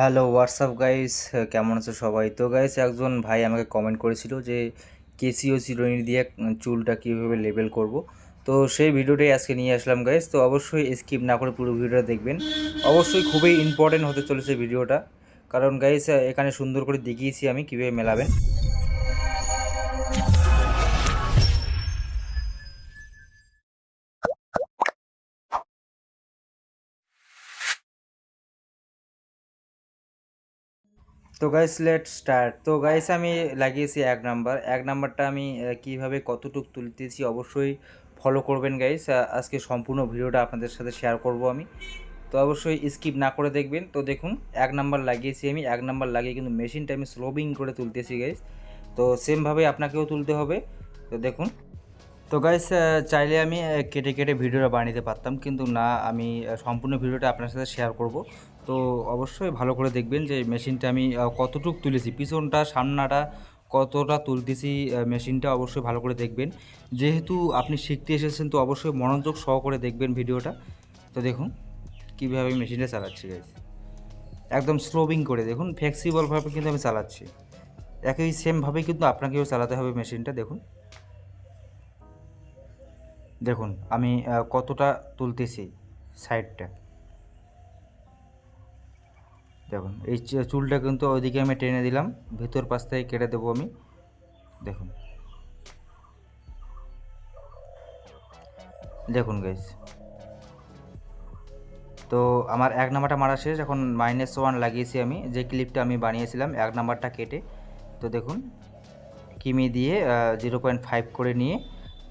Hello WhatsApp guys কেমন আছো সবাই? তো গাইস একজন ভাই আমাকে কমেন্ট করেছিল যে কেসিও চিরুনি দিয়ে চুলটা কীভাবে লেবেল করব। তো সেই ভিডিওটাই আজকে নিয়ে আসলাম গাইস তো অবশ্যই স্কিপ না করে পুরো ভিডিওটা দেখবেন। অবশ্যই খুবই ইম্পর্টেন্ট হতে চলেছে ভিডিওটা। কারণ গাইস এখানে সুন্দর করে দেখিয়েছি আমি কীভাবে মেলাবেন। তো গাইস লেট স্টার্ট তো গাইস আমি লাগিয়েছি এক নাম্বার এক নাম্বারটা আমি কীভাবে কতটুক তুলতেছি অবশ্যই ফলো করবেন গাইস আজকে সম্পূর্ণ ভিডিওটা আপনাদের সাথে শেয়ার করব আমি। তো অবশ্যই স্কিপ না করে দেখবেন। তো দেখুন, এক নাম্বার লাগিয়েছি আমি। এক নাম্বার লাগিয়ে কিন্তু মেশিনটা আমি স্লোবিং করে তুলতেছি গাইস তো সেমভাবে আপনাকেও তুলতে হবে। তো দেখুন। তো গাইস চাইলে আমি কেটে কেটে ভিডিওটা বানিয়ে পারতাম। কিন্তু না, আমি সম্পূর্ণ ভিডিওটা আপনার সাথে শেয়ার করব। তো অবশ্যই ভালো করে দেখবেন যে মেশিনটা আমি কতটুক তুলেছি, পিছনটা, সামনাটা কতটা তুলতেছি মেশিনটা অবশ্যই ভালো করে দেখবেন। যেহেতু আপনি শিখতে এসেছেন, তো অবশ্যই মনোযোগ সহ করে দেখবেন ভিডিওটা। তো দেখুন, কীভাবে মেশিনটা চালাচ্ছি গাইস একদম স্লোবিং করে, দেখুন ফ্লেক্সিবলভাবে কিন্তু আমি চালাচ্ছি। একই সেমভাবে কিন্তু আপনাকেও চালাতে হবে মেশিনটা, দেখুন। দেখুন, আমি কতটা তুলতেছি সাইডটা দেখুন, এই চুলটা কিন্তু ওইদিকে আমি টেনে দিলাম। ভেতর পাশ থেকে কেটে দেবো আমি। দেখুন। দেখুন গাইজ তো আমার এক নাম্বারটা মারা শেষ। এখন মাইনাস ওয়ান লাগিয়েছি আমি। যে ক্লিপটা আমি বানিয়েছিলাম, এক নাম্বারটা কেটে। তো দেখুন, কিমি দিয়ে জিরো পয়েন্ট ফাইভ করে নিয়ে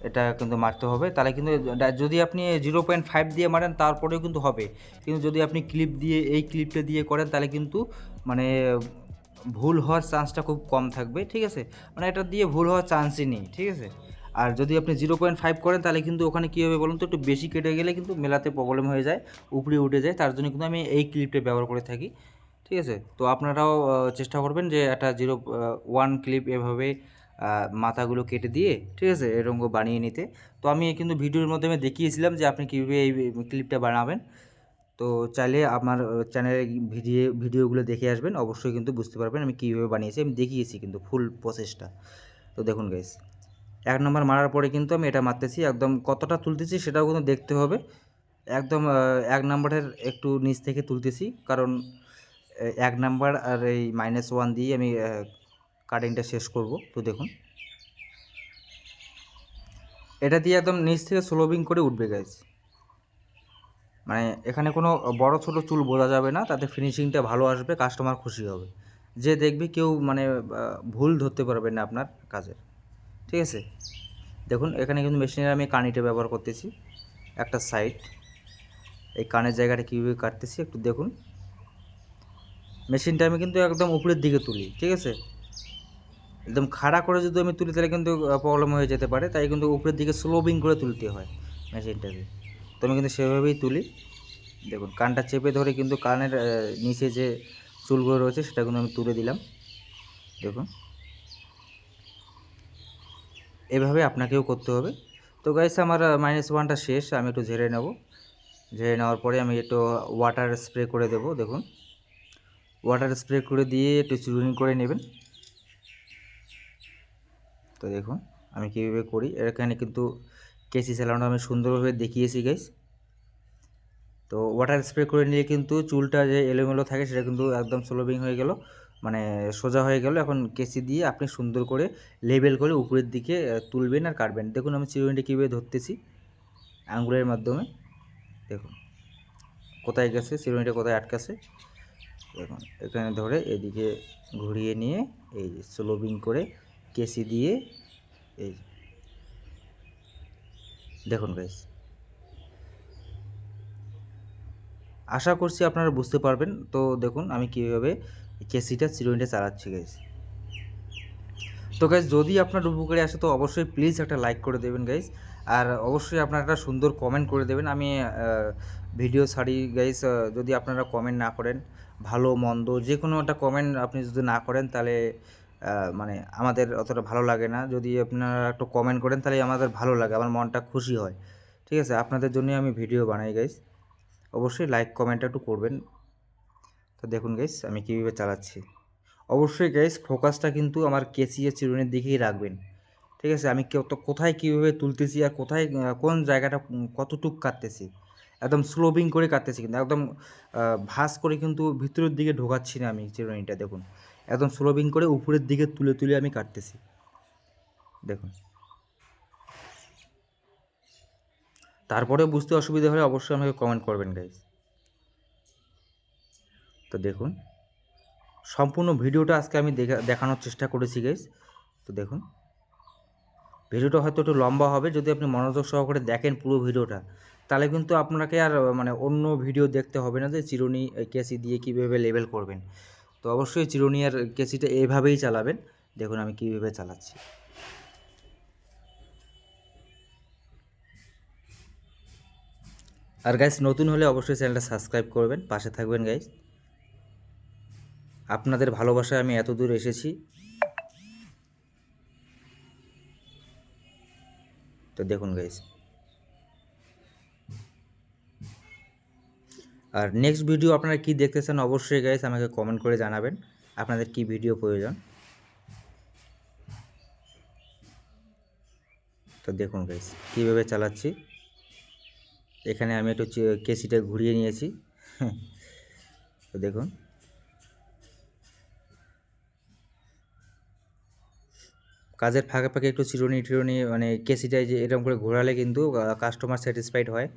এটা কিন্তু মারতে হবে। তাহলে কিন্তু যদি আপনি জিরো পয়েন্ট ফাইভ দিয়ে মারেন, তারপরেও কিন্তু হবে। কিন্তু যদি আপনি ক্লিপ দিয়ে, এই ক্লিপটা দিয়ে করেন, তাহলে কিন্তু মানে ভুল হওয়ার চান্সটা খুব কম থাকবে, ঠিক আছে? মানে এটা দিয়ে ভুল হওয়ার চান্সই নেই, ঠিক আছে? আর যদি আপনি জিরো পয়েন্ট ফাইভ করেন, তাহলে কিন্তু ওখানে কী হবে বলুন তো, একটু বেশি কেটে গেলে কিন্তু মেলাতে প্রবলেম হয়ে যায়, উপরে উঠে যায়। তার জন্য কিন্তু আমি এই ক্লিপটা ব্যবহার করে থাকি, ঠিক আছে? তো আপনারাও চেষ্টা করবেন যে একটা জিরো ওয়ান ক্লিপ এভাবে মাথাগুলো কেটে দিয়ে, ঠিক আছে এরকম বানিয়ে নিতে। তো আমি কিন্তু ভিডিওর মাধ্যমে দেখিয়েছিলাম যে আপনি কীভাবে এই ক্লিপটা বানাবেন। তো চাইলে আমার চ্যানেলে ভিডিও, ভিডিওগুলো দেখে আসবেন, অবশ্যই কিন্তু বুঝতে পারবেন আমি কীভাবে বানিয়েছি। আমি দেখিয়েছি কিন্তু ফুল প্রসেসটা তো দেখুন গাইস এক নম্বর মারার পরে কিন্তু আমি এটা মারতেছি, একদম কতটা তুলতেছি সেটাও কিন্তু দেখতে হবে। একদম এক নম্বরের একটু নিচ থেকে তুলতেছি, কারণ এক নাম্বার আর এই মাইনাস ওয়ান দিয়ে আমি কাটিংটা শেষ করব, তো দেখুন। এটা দিয়ে একদম নিচ থেকে স্লোবিং করে উঠবে গাইজ মানে এখানে কোনো বড় ছোট চুল বোঝা যাবে না, তাতে ফিনিশিংটা ভালো আসবে কাস্টমার খুশি হবে। যে দেখবে কেউ মানে ভুল ধরতে পারবে না আপনার কাজের। ঠিক আছে? দেখুন, এখানে কিন্তু মেশিনের আমি কানিটা ব্যবহার করতেছি, একটা সাইড এই কানের জায়গাটা কীভাবে কাটতেছি একটু দেখুন। মেশিনটা আমি কিন্তু একদম উপরের দিকে তুলি, ঠিক আছে? একদম খাড়া করে যদি আমি তুলি, তাহলে কিন্তু প্রবলেম হয়ে যেতে পারে। তাই কিন্তু উপরের দিকে স্লোবিং করে তুলতে হয় মেশিনটাকে। তো আমি কিন্তু সেভাবেই তুলি। দেখুন, কানটা চেপে ধরে কিন্তু কানের নিচে যে চুলগুলো রয়েছে, সেটা কিন্তু আমি তুলে দিলাম। দেখুন। এভাবে আপনাকেও করতে হবে। তো গাইস আমার মাইনাস ওয়ানটা শেষ, আমি একটু ঝেড়ে নেব। ঝেড়ে নেওয়ার পরে আমি একটু ওয়াটার স্প্রে করে দেব, দেখুন। ওয়াটার স্প্রে করে দিয়ে একটু চুরুনি করে নেবেন। তো দেখুন, আমি কীভাবে করি? এখানে কিন্তু কেসি চালানো আমি সুন্দরভাবে দেখিয়েছি গাইস তো ওয়াটার স্প্রে করে নিয়ে কিন্তু চুলটা যে এলোমেলো থাকে, সেটা কিন্তু একদম স্লোবিং হয়ে গেল মানে সোজা হয়ে গেল। এখন কেসি দিয়ে আপনি সুন্দর করে লেবেল করে উপরের দিকে তুলবেন আর কাটবেন। দেখুন, আমি চিরুনিটা কীভাবে ধরতেছি, আঙ্গুলের মাধ্যমে। দেখুন, কোথায় গেছে, চিরুনিটা কোথায় আটকাছে। দেখুন, এখানে ধরে এদিকে ঘুরিয়ে নিয়ে, এই স্লোবিং করে কেসি দিয়ে এই দেখুন গাইস আশা করছি আপনারা বুঝতে পারবেন। তো দেখুন আমি কীভাবে কেসিটা চিরুনিটা চালাচ্ছি গাইস তো গাইজ যদি আপনার উপকারে আসে, তো অবশ্যই প্লিজ একটা লাইক করে দেবেন গাইজ আর অবশ্যই আপনারা একটা সুন্দর কমেন্ট করে দেবেন। আমি ভিডিও ছাড়ি গাইজ যদি আপনারা কমেন্ট না করেন, ভালো, মন্দ যে কোনো একটা কমেন্ট আপনি যদি না করেন, তাহলে মানে আমাদের অতটা ভালো লাগে না। যদি আপনারা একটু কমেন্ট করেন, তাহলে আমাদের ভালো লাগে, আমার মনটা খুশি হয়। ঠিক আছে? আপনাদের জন্যই আমি ভিডিও বানাই গাইস অবশ্যই লাইক কমেন্টটা একটু করবেন। তো দেখুন গাইস আমি কীভাবে চালাচ্ছি। অবশ্যই গাইস ফোকাসটা কিন্তু আমার আর চিরুনির দিকেই রাখবেন। ঠিক আছে? আমি কত, কোথায় কীভাবে তুলতেছি আর কোথায় কোন জায়গাটা কতটুক কাটতেছি। একদম স্লোবিং করে কাটতেছি কিন্তু, একদম ভাস করে কিন্তু ভিতরের দিকে ঢোকাচ্ছি না আমি চিরুনিটা, দেখুন। একদম স্লোবিং করে উপরের দিকে তুলে তুলে আমি কাটতেছি। দেখুন। তারপরে বুঝতে অসুবিধা হলে অবশ্যই আমাকে কমেন্ট করবেন গাইজ তো দেখুন, সম্পূর্ণ ভিডিওটা আজকে আমি দেখা, দেখানোর চেষ্টা করেছি গাইজ তো দেখুন, ভিডিওটা হয়তো একটু লম্বা হবে, যদি আপনি মনোযোগ সহকারে দেখেন পুরো ভিডিওটা, তাহলে কিন্তু আপনাকে আর মানে অন্য ভিডিও দেখতে হবে না যে চিরুনি কেসি দিয়ে কীভাবে লেবেল করবেন। তো অবশ্যই চিরুনি আর কেসিটা এইভাবেই চালাবেন। দেখুন আমি কীভাবে চালাচ্ছি। আর গাইস নতুন হলে অবশ্যই চ্যানেলটা সাবস্ক্রাইব করবেন, পাশে থাকবেন গাইস আপনাদের ভালোবাসায় আমি এত দূর এসেছি। তো দেখুন গাইস আর নেক্সট ভিডিও আপনারা কি দেখতে চান অবশ্যই গাইস আমাকে কমেন্ট করে জানাবেন, আপনাদের কি ভিডিও প্রয়োজন। তো দেখুন গাইস কীভাবে চালাচ্ছি। এখানে আমি একটু কেসিটা ঘুরিয়ে নিয়েছি। তো দেখুন। কাজের ফাঁকে ফাঁকে একটু চিরুনি টিরুনি মানে কেসিটায় যে এরকম করে ঘোরালে কিন্তু কাস্টমার স্যাটিসফাইড হয়,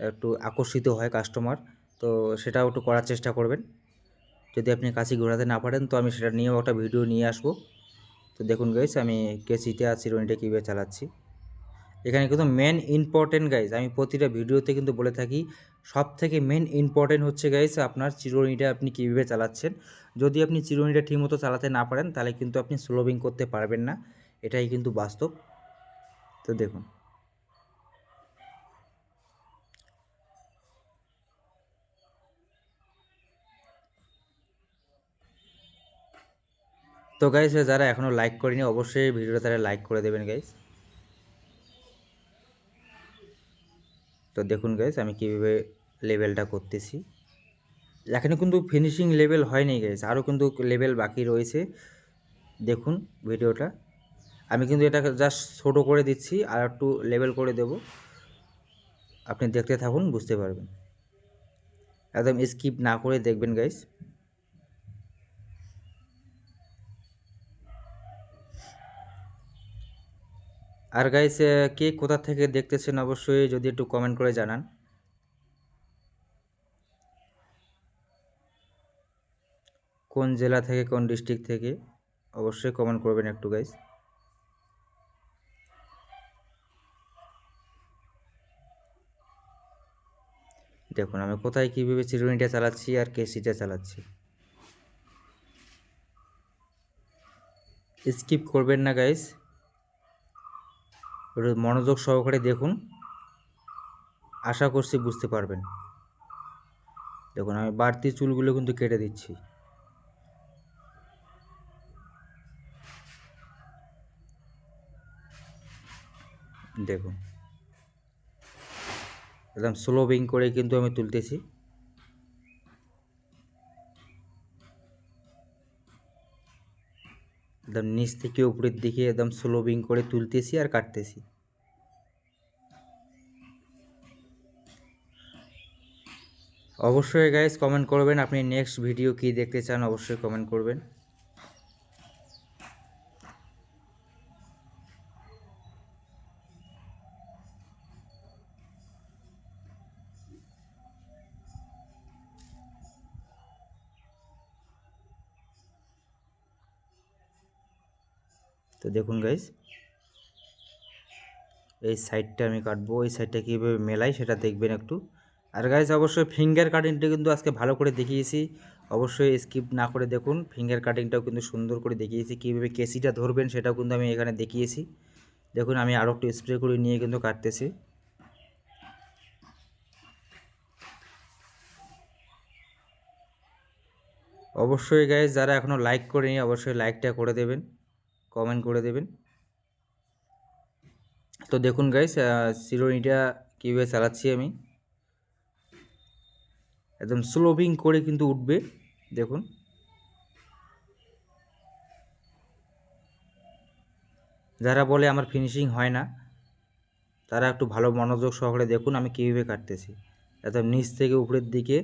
একটু আকর্ষিত হয় কাস্টমার তো সেটাও একটু করার চেষ্টা করবেন। যদি আপনি কাশি ঘোরাতে না পারেন, তো আমি সেটা নিয়েও একটা ভিডিও নিয়ে আসব। তো দেখুন গাইস আমি কেসিটা আর চিরুনিটা কীভাবে চালাচ্ছি। এখানে কিন্তু মেন ইম্পর্টেন্ট গাইজ আমি প্রতিটা ভিডিওতে কিন্তু বলে থাকি সব থেকে মেন ইম্পর্টেন্ট হচ্ছে গাইজ আপনার চিরুনিটা আপনি কীভাবে চালাচ্ছেন। যদি আপনি চিরুনিটা ঠিকমতো চালাতে না পারেন, তাহলে কিন্তু আপনি স্লোবিং করতে পারবেন না। এটাই কিন্তু বাস্তব। তো দেখুন। তো গাইস যারা এখনও লাইক করেনি, অবশ্যই ভিডিওটা তারা লাইক করে দেবেন গাইস তো দেখুন গাইস আমি কীভাবে লেভেলটা করতেছি। এখানে কিন্তু ফিনিশিং লেভেল হয়নি গাইস আরও কিন্তু লেভেল বাকি রয়েছে। দেখুন ভিডিওটা। আমি কিন্তু এটাকে জাস্ট ছোটো করে দিচ্ছি, আর একটু লেভেল করে দেব। আপনি দেখতে থাকুন, বুঝতে পারবেন। একদম স্কিপ না করে দেখবেন গাইজ আর গাইস কে কোথা থেকে দেখতেছেন অবশ্যই যদি একটু কমেন্ট করে জানান। কোন জেলা থেকে, কোন ডিস্ট্রিক্ট থেকে, অবশ্যই কমেন্ট করবেন একটু গাইস দেখুন, আমি কোথায় কীভাবে চিরুনিটা চালাচ্ছি আর কেসিটা চালাচ্ছি। স্কিপ করবেন না গাইস মনোযোগ সহকারে দেখুন। আশা করছি বুঝতে পারবেন। দেখুন, আমি বাড়তি চুলগুলো কিন্তু কেটে দিচ্ছি। দেখুন। একদম স্লো বিং করে কিন্তু আমি তুলতেছি। একদম নিচ থেকে উপরের দিকে একদম স্লোবিং করে তুলতেছি আর কাটতেছি। অবশ্যই গাইজ কমেন্ট করবেন, আপনি নেক্সট ভিডিও কি দেখতে চান অবশ্যই কমেন্ট করবেন। তো দেখুন গাইস এই সাইডটা আমি কাটবো। এই সাইডটা কীভাবে মেলাই সেটা দেখবেন একটু। আর গাইস অবশ্যই ফিঙ্গার কাটিংটা কিন্তু আজকে ভালো করে দেখিয়েছি। অবশ্যই স্কিপ না করে দেখুন ফিঙ্গার কাটিংটাও কিন্তু সুন্দর করে দেখিয়েছি। কীভাবে কেসিটা ধরবেন সেটাও কিন্তু আমি এখানে দেখিয়েছি। দেখুন, আমি আরও একটু স্প্রে করে নিয়ে কিন্তু কাটতেছি। অবশ্যই গাইস যারা এখনও লাইক করেনি, অবশ্যই লাইকটা করে দেবেন। কমেন্ট করে দেবেন। তো দেখুন গাইস চিরুনিটা কীভাবে চালাচ্ছি আমি? একদম স্লোবিং করে কিন্তু উঠবে, দেখুন। যারা বলে আমার ফিনিশিং হয় না, তারা একটু ভালো মনোযোগ সহকারে দেখুন আমি কীভাবে কাটতেছি। একদম নিচ থেকে উপরের দিকে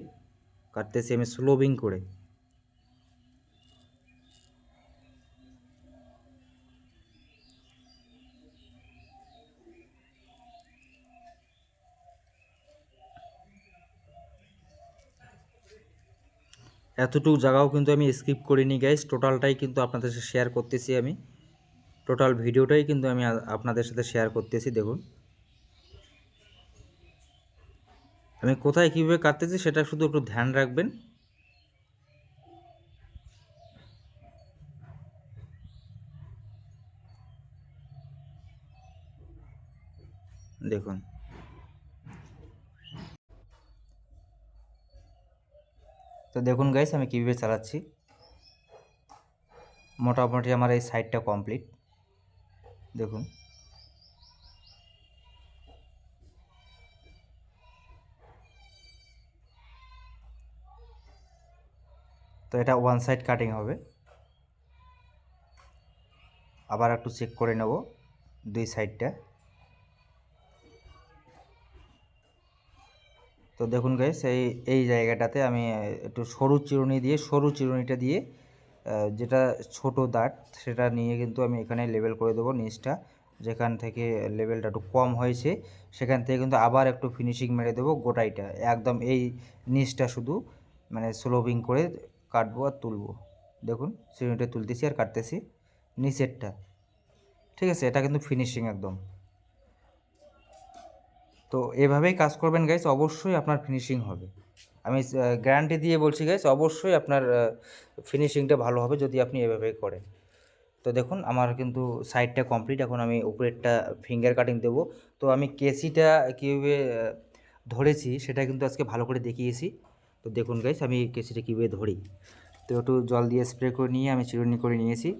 কাটতেছি আমি স্লোবিং করে। এতটুকু জায়গাও কিন্তু আমি স্কিপ করিনি গাইস টোটালটাই কিন্তু আপনাদের সাথে শেয়ার করতেছি আমি। টোটাল ভিডিওটাই কিন্তু আমি আপনাদের সাথে শেয়ার করতেছি, দেখুন। আমি কোথায় কীভাবে কাটতেছি সেটা শুধু একটু ধ্যান রাখবেন। দেখুন। তো দেখুন গাইস আমি কীভাবে চালাচ্ছি। মোটামুটি আমার এই সাইডটা কমপ্লিট দেখুন। তো এটা ওয়ান সাইড কাটিং হবে। আবার একটু চেক করে নেব দুই সাইডটা তো দেখুন গাইস এই এই জায়গাটাতে আমি একটু সরু চিরুনি দিয়ে, সরু চিরুনিটা দিয়ে যেটা ছোট দাঁত, সেটা নিয়ে কিন্তু আমি এখানে লেবেল করে দেবো নিচটা, যেখান থেকে লেভেলটা একটু কম হয়েছে, সেখান থেকে কিন্তু আবার একটু ফিনিশিং মেরে দেবো গোটাইটা, একদম এই নিচটা শুধু মানে স্লোবিং করে কাটবো আর তুলবো। দেখুন, চিরুনিটা তুলতেছি আর কাটতেছি, নিচেরটা, ঠিক আছে? এটা কিন্তু ফিনিশিং একদম। তো এভাবেই কাজ করবেন গাইস অবশ্যই আপনার ফিনিশিং হবে। আমি গ্যারান্টি দিয়ে বলছি গাইস অবশ্যই আপনার ফিনিশিংটা ভালো হবে যদি আপনি এভাবে করেন। তো দেখুন, আমার কিন্তু সাইডটা কমপ্লিট এখন আমি উপরেরটা ফিঙ্গার কাটিং দেবো। তো আমি কেসিটা কীভাবে ধরেছি সেটা কিন্তু আজকে ভালো করে দেখিয়েছি। তো দেখুন গাইস আমি কেসিটা কীভাবে ধরি। তো একটু জল দিয়ে স্প্রে করে নিয়ে আমি চিরুনি করে নিয়েছি।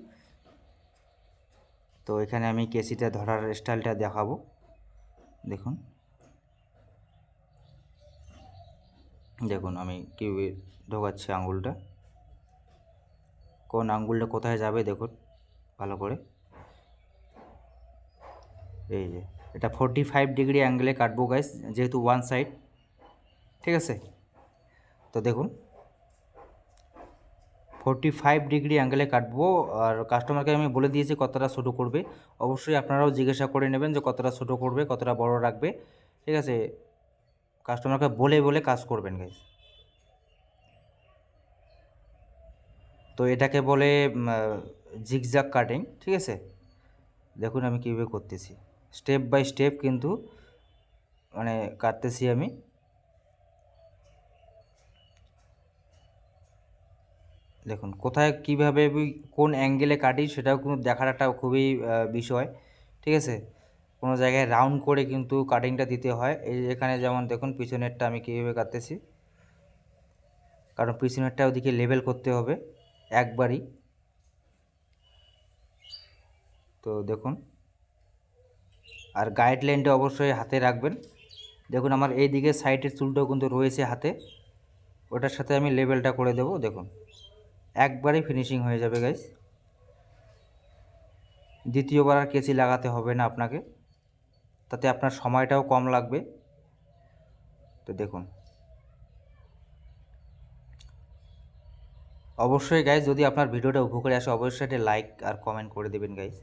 তো এখানে আমি কেসিটা ধরার স্টাইলটা দেখাবো। দেখুন। দেখুন আমি কীভাবে ঢোকাচ্ছি আঙুলটা কোন আঙুলটা কোথায় যাবে দেখুন, ভালো করে। এই যে, এটা ফোরটি ফাইভ ডিগ্রি অ্যাঙ্গেলে কাটবো গাইস যেহেতু ওয়ান সাইড ঠিক আছে? তো দেখুন ফোরটি ফাইভ ডিগ্রি অ্যাঙ্গেলে কাটবো। আর কাস্টমারকে আমি বলে দিয়েছি কতটা ছোটো করবে। অবশ্যই আপনারাও জিজ্ঞাসা করে নেবেন যে কতটা ছোটো করবে, কতটা বড় রাখবে, ঠিক আছে? কাস্টমারকে বলে বলে কাজ করবেন গাইস তো এটাকে বলে জিগজ্যাগ কাটিং ঠিক আছে? দেখুন আমি কীভাবে করতেছি। স্টেপ বাই স্টেপ কিন্তু মানে কাটতেছি আমি। দেখুন, কোথায় কীভাবে, কোন অ্যাঙ্গেলে কাটি সেটাও কিন্তু দেখার একটা খুবই বিষয়, ঠিক আছে? কোনো জায়গায় রাউন্ড করে কিন্তু কাটিংটা দিতে হয়। এই এখানে যেমন দেখুন পিছনেরটা আমি কীভাবে কাটতেছি। কারণ পিছনেরটা ওদিকে লেবেল করতে হবে একবারই। তো দেখুন। আর গাইডলাইনটা অবশ্যই হাতে রাখবেন। দেখুন আমার এই দিকে সাইডের চুলটাও কিন্তু রয়েছে হাতে। ওটার সাথে আমি লেবেলটা করে দেবো, দেখুন। একবারেই ফিনিশিং হয়ে যাবে গাইস দ্বিতীয়বার আর কেসি লাগাতে হবে না আপনাকে। তাতে আপনার সময়টাও কম লাগবে। তো দেখুন। অবশ্যই গাইজ যদি আপনার ভিডিওটা উপকারে আসে, অবশ্যই একটা লাইক আর কমেন্ট করে দেবেন গাইজ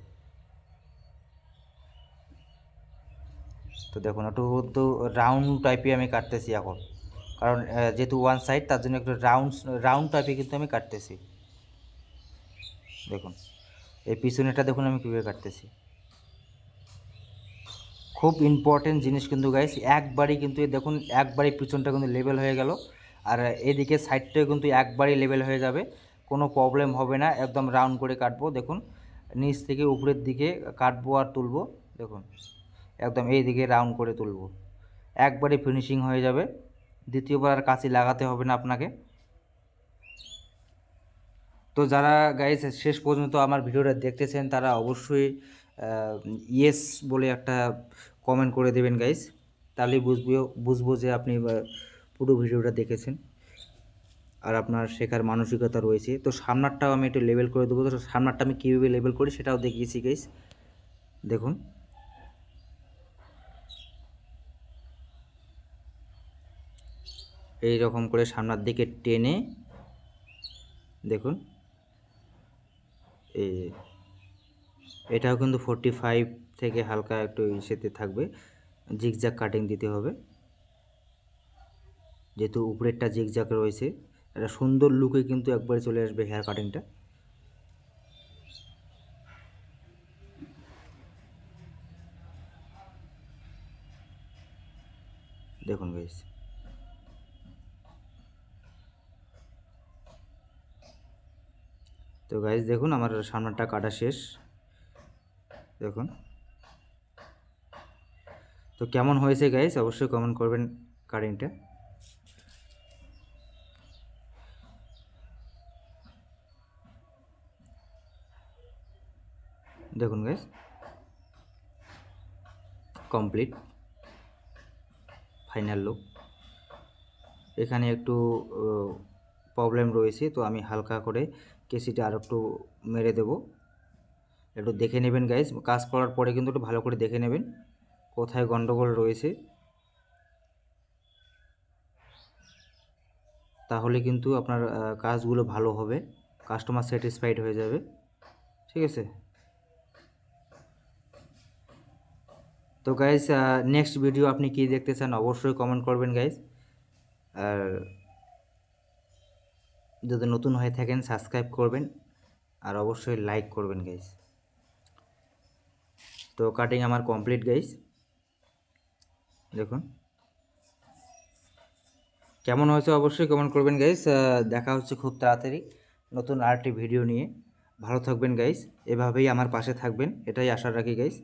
তো দেখুন, একটু তো রাউন্ড টাইপে আমি কাটতেছি এখন। কারণ যেহেতু ওয়ান সাইড তার জন্য একটু রাউন্ড রাউন্ড টাইপে কিন্তু আমি কাটতেছি। দেখুন, এই পিছনেটা দেখুন আমি কীভাবে কাটতেছি। খুব ইম্পর্টেন্ট জিনিস কিন্তু গাইস একবারই কিন্তু দেখুন, একবারই পিছনটা কিন্তু লেভেল হয়ে গেল। আর এদিকে সাইডটাও কিন্তু একবারই লেভেল হয়ে যাবে, কোনো প্রবলেম হবে না, একদম রাউন্ড করে কাটবো, দেখুন। নিচ থেকে উপরের দিকে কাটবো আর তুলবো, দেখুন। একদম এই দিকে রাউন্ড করে তুলবো। একবারে ফিনিশিং হয়ে যাবে। দ্বিতীয়বার আর কাঁচি লাগাতে হবে না আপনাকে। তো যারা গাইস শেষ পর্যন্ত আমার ভিডিওটা দেখতেছেন, তারা অবশ্যই ইয়েস বলে একটা কমেন্ট করে দেবেন গাইস তাহলেই বুঝব বুঝব যে আপনি পুরো ভিডিওটা দেখেছেন আর আপনার শেখার মানসিকতা রয়েছে। তো সামনারটাও আমি একটু লেবেল করে দেবো। তো সামনারটা আমি কীভাবে লেবেল করি সেটাও দেখিয়েছি গাইস দেখুন। এই রকম করে সামনের দিকে টেনে, দেখুন। এই এটাও কিন্তু ফোরটি ফাইভ থেকে হালকা একটু ইসেতে থাকবে। জিগজ্যাগ কাটিং দিতে হবে। যেহেতু উপরেরটা জিগজ্যাগ রয়েছে, একটা সুন্দর লুকে কিন্তু একবারে চলে আসবে হেয়ার কাটিংটা দেখুন গাইস তো গাইস দেখুন আমার সামনেরটা কাটা শেষ। দেখুন। তো কেমন হয়েছে গাইস অবশ্যই কমেন্ট করবেন কাটিংটা দেখুন গাইস কমপ্লিট ফাইনাল লুক এখানে একটু প্রবলেম রয়েছে, তো আমি হালকা করে কেসিটা আর একটু মেরে দেব। একটু দেখে নেবেন গাইস কাজ করার পরে কিন্তু একটু ভালো করে দেখে নেবেন কোথায় গন্ডগোল রয়েছে। তাহলে কিন্তু আপনার কাজগুলো ভালো হবে কাস্টমার স্যাটিসফাইড হয়ে যাবে। ঠিক আছে? তো গাইস নেক্সট ভিডিও আপনি কি দেখতে চান অবশ্যই কমেন্ট করবেন গাইস আর যদি নতুন হয়ে থাকেন সাবস্ক্রাইব করবেন, আর অবশ্যই লাইক করবেন গাইস তো কাটিং আমার কমপ্লিট গাইস দেখুন। কেমন হয়েছে অবশ্যই কমেন্ট করবেন গাইস দেখা হচ্ছে খুব তাড়াতাড়ি নতুন আরেকটি ভিডিও নিয়ে। ভালো থাকবেন গাইস এভাবেই আমার পাশে থাকবেন, এটাই আশা রাখি গাইস